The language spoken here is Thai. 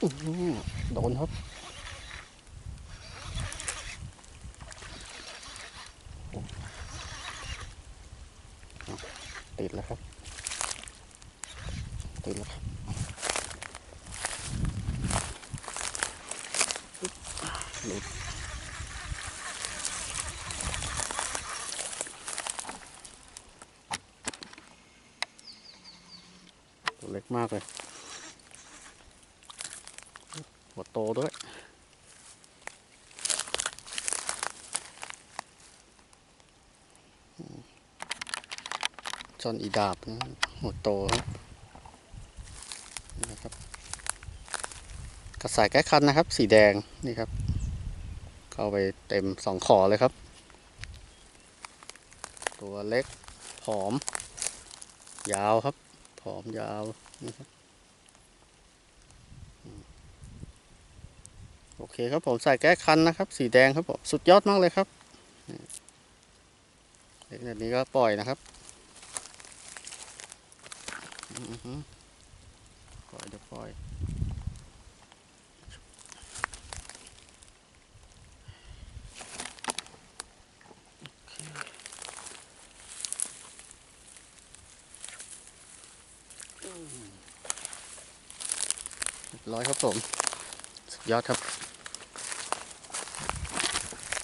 อื้อหือโดนครับติดแล้วครับ ติดแล้วครับหลุดตัวเล็กมากเลย หัวโตด้วย จอนอีดาบนะหัวโตครับนะครับ กระสายแก้คันนะครับ สีแดงนี่ครับ เข้าไปเต็มสองขอเลยครับ ตัวเล็กผอม ยาวครับ ผอมยาวนี่ครับ อเคครับผมใส่แก้คันนะครับ สีแดงครับผมสุดยอดมากเลยครับเล็กแบบนี้ก็ปล่อยนะครับปล่อยเดี๋ยวปล่อยร้อยครับผม สุดยอดครับ